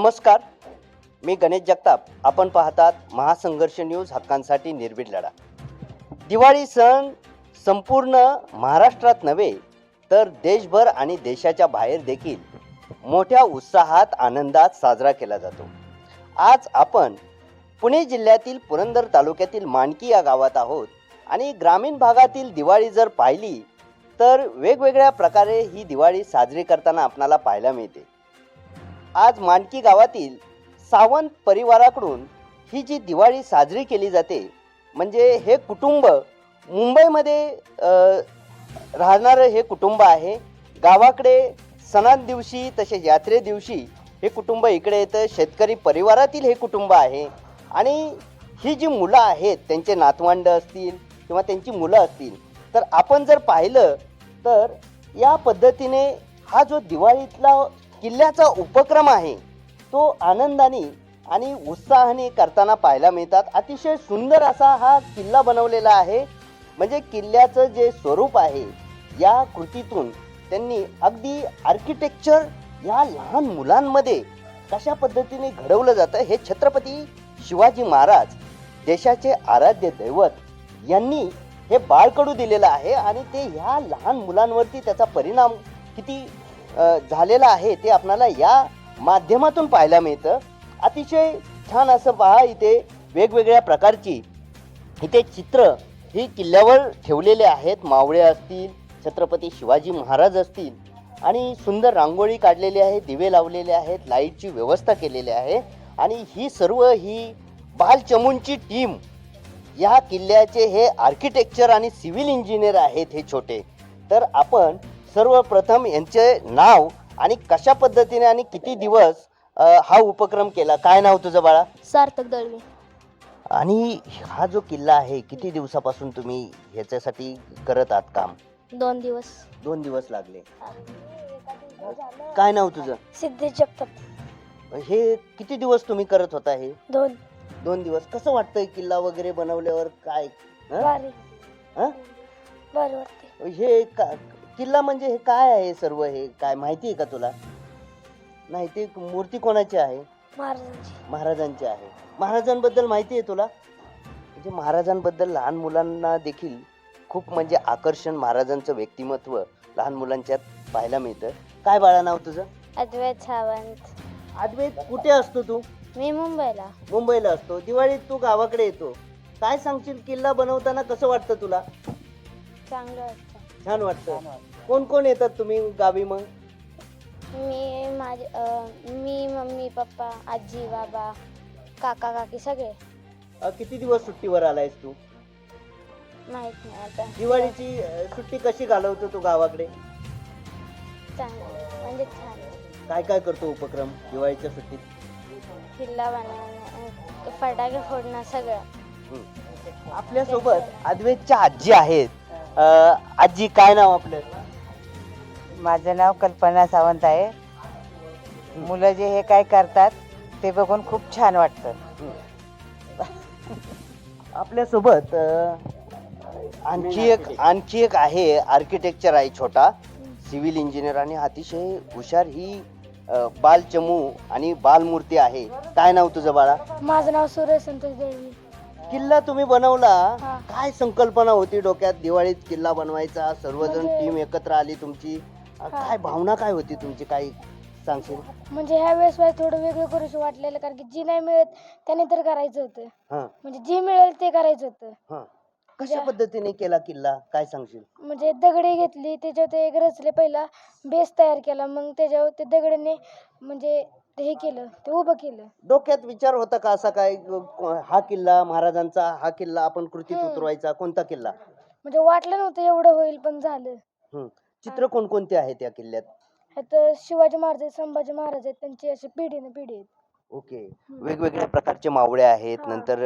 नमस्कार मी गणेश जगताप. आपण पाहतात महासंघर्ष न्यूज हक्कांसाठी निर्भीड लढा. दिवाळी सण संपूर्ण महाराष्ट्रात नव्हे तर देशभर आणि देशाच्या बाहेर देखील मोठ्या उत्साहात आनंदात साजरा केला जातो. आज आपण पुणे जिल्ह्यातील पुरंदर तालुक्यातील मानकी या गावात आहोत आणि ग्रामीण भागातील दिवाळी जर पाहिली तर वेगवेगळ्या प्रकारे ही दिवाळी साजरी करताना आपणाला पाहायला मिळते. आज मानकी गावातील सावंत परिवाराकडून ही जी दिवाळी साजरी केली जाते म्हणजे हे कुटुंब मुंबईमध्ये राहणारं हे कुटुंब आहे. गावाकडे सणां दिवशी तसेच यात्रे दिवशी हे कुटुंब इकडे येतं. शेतकरी परिवारातील हे कुटुंब आहे. आणि ही जी मुलं आहेत त्यांचे नातवंड असतील किंवा त्यांची मुलं असतील तर आपण जर पाहिलं तर या पद्धतीने हा जो दिवाळीतला किल्ल्याचा उपक्रम आहे. तो आनंदाने आणि उत्साहाने करताना पाहायला मिळतात. अतिशय सुंदर असा हा किल्ला बनवलेला आहे. म्हणजे किल्ल्याचं जे स्वरूप आहे या कृतीतून त्यांनी अगदी आर्किटेक्चर या लहान मुलांमध्ये कशा पद्धतीने घडवलं जातं हे छत्रपती शिवाजी महाराज देशाचे आराध्य दैवत यांनी हे बाळकडू दिलेलं आहे. आणि ते ह्या लहान मुलांवरती त्याचा परिणाम किती झालेलं आहे ते आपणाला या माध्यमातून पाहायला मिळतं. अतिशय छान असं पहा इथे वेगवेगळ्या प्रकारची इथे चित्र ही किल्ल्यावर ठेवलेले आहेत. मावळे असतील छत्रपती शिवाजी महाराज असतील आणि सुंदर रांगोळी काढलेली आहे दिवे लावलेले आहेत लाईटची व्यवस्था केलेली आहे आणि ही सर्व ही बालचमूंची टीम या किल्ल्याचे हे आर्किटेक्चर आणि सिव्हिल इंजिनियर आहेत हे छोटे. तर आपण सर्वप्रथम यांचे नाव आणि कशा पद्धतीने आणि किती दिवस अ, हा उपक्रम केला? काय नाव तुझं बाळा? सार्थक दळवी. आणि हा जो किल्ला आहे किती दिवसापासून तुम्ही ह्याच्यासाठी करत आहात काम? दोन दिवस. दोन दिवस लागले. काय नाव तुझं? सिद्धेश जगताप. हे किती दिवस तुम्ही करत होता हे? दोन. दोन दिवस. कसं वाटतंय किल्ला वगैरे बनवल्यावर? काय? हं? हं? वाटते हे का- किल्ला म्हणजे हे काय आहे सर्व? हे काय माहिती आहे का तुला? नाही ते मूर्ती कोणाची आहे? महाराजांची. महाराजांची आहे. महाराजांबद्दल माहिती आहे तुला? म्हणजे महाराजांबद्दल लहान मुलांना देखील खूप म्हणजे आकर्षण महाराजांचं व्यक्तिमत्व लहान मुलांच्यात पाहायला मिळतं. काय बाळा नाव तुझं? अद्वैत सावंत. अद्वैत कुठे असतो तू? मी मुंबईला. मुंबईला असतो. दिवाळीत तू गावाकडे येतो. काय सांगशील? किल्ला बनवताना कसं वाटतं तुला? चांगलं छान वाटतं. कोण कोण येतात तुम्ही गावी मग? मी माझे अं, मी मम्मी पप्पा आजी बाबा काका काकी सगळे. अ, किती दिवस सुट्टीवर आलायस तू? माहीत नाही आता. दिवाळीची अ, सुट्टी कशी घालवतो तू गावाकडे? चांगलं म्हणजे छान. काय काय करतो उपक्रम दिवाळीच्या सुट्टीत? किल्ला बनवणं अं, फटाके फोडणं सगळं. आपल्यासोबत अद्वैतच्या आजी आहेत. अ, आजी काय नाव आपलं? माझं नाव कल्पना सावंत आहे. मुलं जे हे काय करतात ते बघून खूप छान वाटतं. आपल्यासोबत आणखी एक आणखी एक आहे आर्किटेक्चर आहे छोटा. सिव्हिल इंजिनियर आणि अतिशय हुशार ही अ, बालचमू आणि बालमूर्ती आहे. काय नाव तुझं बाळा? माझं नाव सुरेश संतोष देवी. किल्ला तुम्ही बनवला हा. काय संकल्पना होती डोक्यात? दिवाळीत किल्ला बनवायचा सर्वजण म्हणजे- टीम एकत्र आली तुमची. अ, काय भावना काय होती तुमची? काय सांगशील? म्हणजे ह्या वेळेस मला थोडं वेगळं करूशी वाटलेलं कारण की जी नाही मिळत त्याने तर करायचं होतं. हा. म्हणजे जे मिळेल ते करायचं होतं. हा. कशा ज्या- पद्धतीने केला किल्ला? काय सांगशील? म्हणजे दगडी घेतली त्याच्यावर ते एक रचले पहिला बेस तयार केला मग त्याच्यावर ते दगडाने म्हणजे हे केलं ते उभं केलं डोक्यात विचार होता का असा काय हा किल्ला महाराजांचा हा किल्ला आपण कृतीत हम्म. उतरवायचा कोणता किल्ला म्हणजे वाटलं नव्हतं एवढं होईल पण झालं हम्म. चित्र कोणकोणते आहेत या किल्ल्यात ह्यात शिवाजी महाराज आहेत, संभाजी महाराज आहेत त्यांची अशी पिढी ना पिढी आहेत ओके हम्म. वेगवेगळ्या प्रकारचे मावळे आहेत हा. नंतर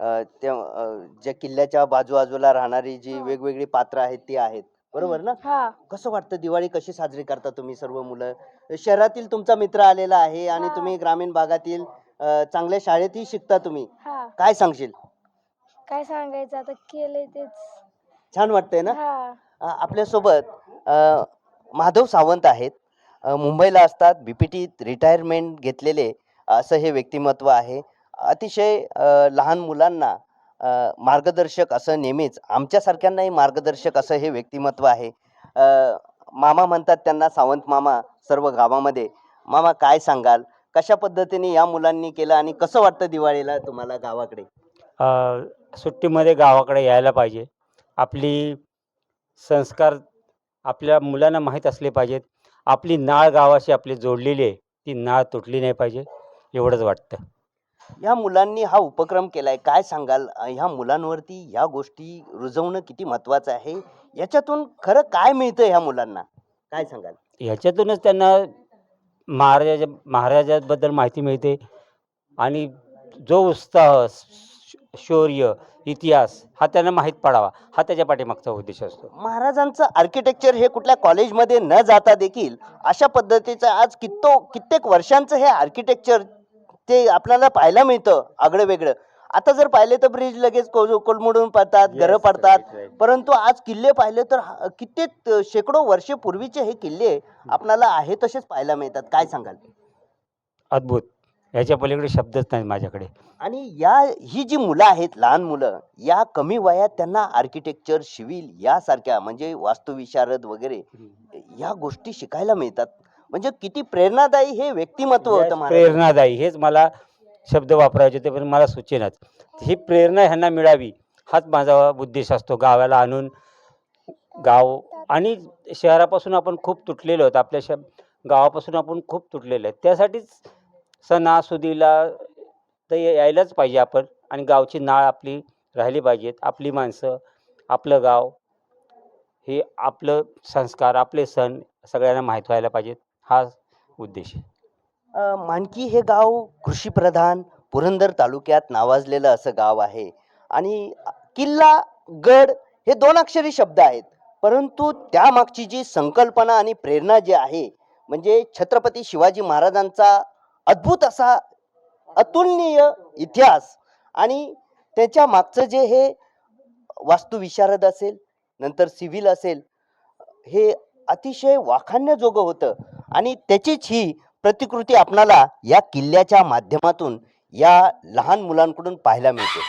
अ, त्या अ, ज्या किल्ल्याच्या बाजूबाजूला राहणारी जी हा. वेगवेगळी पात्र आहेत ती आहेत बरोबर ना? हा. कसं वाटतं दिवाळी कशी साजरी करता तुम्ही सर्व मुलं? शहरातील तुमचा मित्र आलेला आहे आणि. तुम्ही ग्रामीण भागातील अ, चांगल्या शाळेतही शिकता तुम्ही. हा. काय सांगशील? काय सांगायचं? आता केलंय तेच. छान वाटतंय ना? हा. अ, आपल्यासोबत अ, माधव सावंत आहेत. अ, मुंबईला असतात. बी पी टीत रिटायरमेंट घेतलेले असं हे व्यक्तिमत्व आहे. अतिशय अ, लहान मुलांना मार्गदर्शक असं नेहमीच आमच्यासारख्यांनाही मार्गदर्शक असं हे व्यक्तिमत्व आहे. मामा म्हणतात त्यांना सावंत मामा सर्व गावामध्ये मामा काय सांगाल? कशा पद्धतीने या मुलांनी केलं आणि कसं वाटतं दिवाळीला तुम्हाला गावाकडे? सुट्टीमध्ये गावाकडे यायला पाहिजे. आपली संस्कार आपल्या मुलांना माहीत असले पाहिजेत. आपली नाळ गावाशी आपली जोडलेली आहे. ती नाळ तुटली नाही पाहिजे एवढंच वाटतं. या मुलांनी हा उपक्रम केलाय. काय सांगाल? ह्या मुलांवरती या गोष्टी रुजवणं किती महत्वाचं आहे? याच्यातून खरं काय मिळतं ह्या मुलांना? काय सांगाल? ह्याच्यातूनच त्यांना महाराजा महाराजाबद्दल माहिती मिळते. आणि जो उत्साह शौर्य इतिहास हा त्यांना माहीत पडावा. हा त्याच्या पाठीमागचा उद्देश असतो. महाराजांचं आर्किटेक्चर हे कुठल्या कॉलेजमध्ये न जाता देखील अशा पद्धतीचं आज कित्तो कित्येक वर्षांचं हे आर्किटेक्चर ते आपल्याला पाहायला मिळतं आगळं वेगळं आता जर पाहिले तर ब्रिज लगेच कोल- कोलमडून पडतात घरं पडतात. परंतु आज किल्ले पाहिले तर कित्येक शेकडो वर्षे पूर्वीचे हे किल्ले आपल्याला आहे तसेच पाहायला मिळतात. काय सांगाल? अद्भुत. ह्याच्या पलीकडे शब्दच नाही माझ्याकडे. आणि या ही जी मुलं आहेत लहान मुलं या कमी वयात त्यांना आर्किटेक्चर सिव्हिल यासारख्या म्हणजे वास्तुविशारद वगैरे या गोष्टी शिकायला मिळतात. म्हणजे किती प्रेरणादायी हे व्यक्तिमत्व होतं. प्रेरणादायी हेच मला शब्द वापरायचे होते पण मला सुचेनाच. ही प्रेरणा ह्यांना मिळावी हाच माझा उद्देश असतो गावाला आणून गाव आणि शहरापासून आपण खूप तुटलेलो आहोत आपल्या श गावापासून आपण खूप तुटलेलो आहे त्यासाठीच सणासुदीला तर या- यायलाच पाहिजे आपण आणि गावची नाळ आपली राहिली पाहिजेत आपली माणसं आपलं गाव हे आपलं संस्कार आपले सण सगळ्यांना माहीत व्हायला पाहिजेत. हा उद्देश आहे. अ, हे गाव कृषीप्रधान पुरंदर तालुक्यात नावाजलेलं असं गाव आहे. आणि किल्ला गड हे दोन अक्षरी शब्द आहेत. परंतु त्यामागची जी संकल्पना आणि प्रेरणा जी आहे म्हणजे छत्रपती शिवाजी महाराजांचा अद्भुत असा अतुलनीय इतिहास आणि त्याच्या मागचं जे हे वास्तुविशारद असेल नंतर सिव्हिल असेल हे अतिशय वाखाणण्याजोगं होतं. आणि त्याचीच ही प्रतिकृती आपणाला या किल्ल्याच्या माध्यमातून या लहान मुलांकडून पाहायला मिळते.